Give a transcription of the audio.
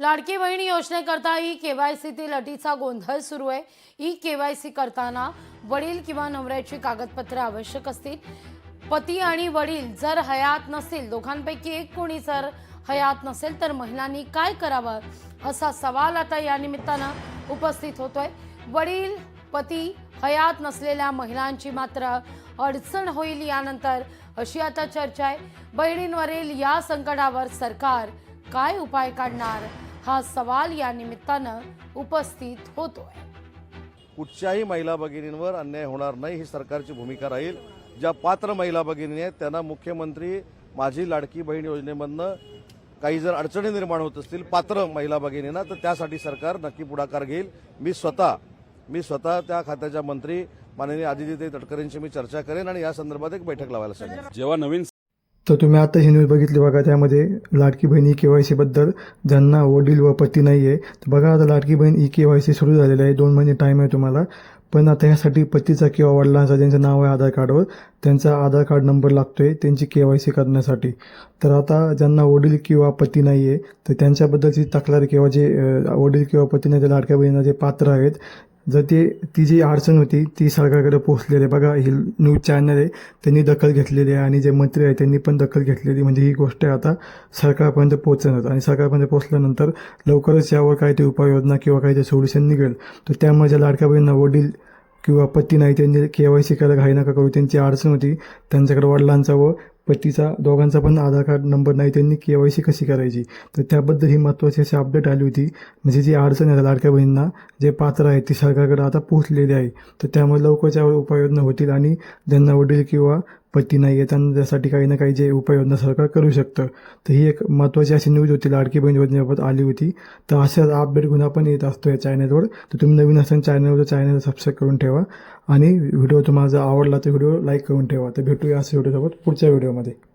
Ladki Bahin योजनेकरता E केवायसीतील अटीचा गोंधळ सुरू आहे. ई केवायसी करताना वडील किंवा नवऱ्याची कागदपत्रे आवश्यक असतील. पती आणि वडील जर हयात नसतील दोघांपैकी एक कोणी जर हयात नसेल तर महिलांनी काय करावं? असा सवाल आता या निमित्तानं उपस्थित होतोय. वडील पती हयात नसलेल्या महिलांची मात्र अडचण होईल यानंतर अशी आता चर्चा आहे. बहिणींवरील या संकटावर सरकार काय उपाय काढणार? हा सवाल या निमित्तानं उपस्थित होतोय. कुठच्याही महिला भगिनींवर अन्याय होणार नाही ही सरकारची भूमिका राहील. ज्या पात्र महिला भगिनी आहेत त्यांना मुख्यमंत्री माझी लाडकी बहीण योजनेमधनं काही जर अडचणी निर्माण होत असतील पात्र महिला भगिनींना तर त्यासाठी सरकार नक्की पुढाकार घेईल. मी स्वतः मी स्वतः त्या खात्याच्या मंत्री माननीय आदित्य तटकरेंशी मी चर्चा करेन आणि या संदर्भात एक बैठक लावायला सांगेन. जेव्हा नवीन तर तुम्ही आता ही न्यूज बघितली बघा त्यामध्ये लाडकी बहीण ई के वाय सीबद्दल ज्यांना वडील व पती नाही आहे तर बघा आता लाडकी बहीण ई के वाय सी सुरू झालेलं आहे. दोन महिने टाईम आहे तुम्हाला. पण आता ह्यासाठी पतीचा किंवा वडिलांचा ज्यांचं नाव आहे आधार कार्डवर त्यांचा आधार कार्ड नंबर लागतो आहे त्यांची के वाय सी करण्यासाठी. तर आता ज्यांना वडील किंवा पती नाही आहे तर त्यांच्याबद्दलची तक्रार किंवा जे वडील किंवा पती नाही ते लाडक्या बहिणींना जे पात्र आहेत जर ते ती जी अडचण होती ती सरकारकडे पोहोचलेली आहे. बघा ही न्यूज चॅनल आहे त्यांनी दखल घेतलेली आहे आणि जे मंत्री आहे त्यांनी पण दखल घेतलेली म्हणजे ही गोष्ट आता सरकारपर्यंत पोहोचणार आणि सरकारपर्यंत पोहोचल्यानंतर लवकरच यावर काही ते उपाययोजना किंवा काही ते सोल्युशन निघेल. तर त्यामुळे ज्या लाडक्या बहिणींना वडील किंवा पती नाही त्यांनी के वाय सी करायला घाई नका करू. त्यांची अडचण होती त्यांच्याकडे वडिलांचा व पतीचा दोघांचा पण आधार कार्ड नंबर नाही त्यांनी के वाय सी कशी करायची? तर त्याबद्दल ही महत्त्वाची अशी अपडेट आली होती. म्हणजे जी अडचण आहे लाडक्या बहिणींना जे पात्र आहे ती सरकारकडे आता पोहोचलेली आहे. तर त्यामुळे लवकरच्या यावर उपाययोजना होतील आणि ज्यांना वडील किंवा पती नाही आहे त्यांना त्यासाठी काही ना काही जे उपाययोजना सरकार करू शकतं. तर ही एक महत्त्वाची अशी न्यूज होती लाडकी बहीण योजनेबाबत आली होती. तर अशाच अपडेट गुन्हा पण येत असतो या चॅनलवर तर तुम्ही नवीन असाल चॅनलवर चॅनल सबस्क्राईब करून ठेवा. आणि व्हिडिओ तुम्हाला जर आवडला तर व्हिडिओ लाईक करून ठेवा. तर भेटूया असं व्हिडिओसोबत पुढच्या व्हिडिओमध्ये demander.